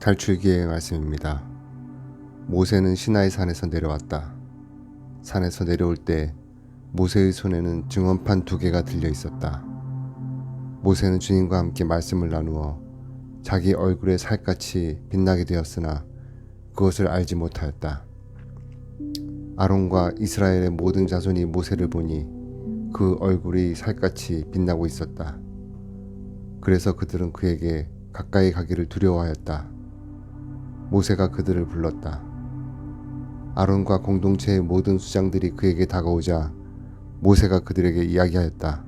탈출기의 말씀입니다. 모세는 시나이 산에서 내려왔다. 산에서 내려올 때 모세의 손에는 증언판 두 개가 들려 있었다. 모세는 주님과 함께 말씀을 나누어 자기 얼굴에 살같이 빛나게 되었으나 그것을 알지 못하였다. 아론과 이스라엘의 모든 자손이 모세를 보니 그 얼굴이 살같이 빛나고 있었다. 그래서 그들은 그에게 가까이 가기를 두려워하였다. 모세가 그들을 불렀다. 아론과 공동체의 모든 수장들이 그에게 다가오자 모세가 그들에게 이야기하였다.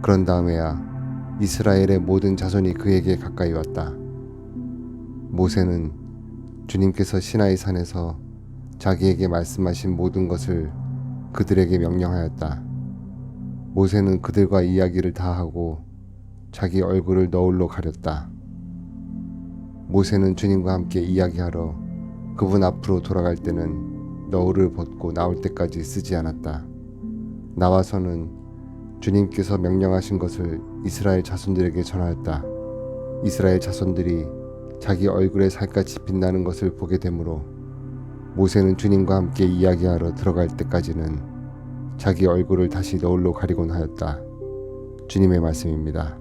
그런 다음에야 이스라엘의 모든 자손이 그에게 가까이 왔다. 모세는 주님께서 시나이 산에서 자기에게 말씀하신 모든 것을 그들에게 명령하였다. 모세는 그들과 이야기를 다 하고 자기 얼굴을 너울로 가렸다. 모세는 주님과 함께 이야기하러 그분 앞으로 돌아갈 때는 너울을 벗고 나올 때까지 쓰지 않았다. 나와서는 주님께서 명령하신 것을 이스라엘 자손들에게 전하였다. 이스라엘 자손들이 자기 얼굴에 살같이 빛나는 것을 보게 되므로 모세는 주님과 함께 이야기하러 들어갈 때까지는 자기 얼굴을 다시 너울로 가리곤 하였다. 주님의 말씀입니다.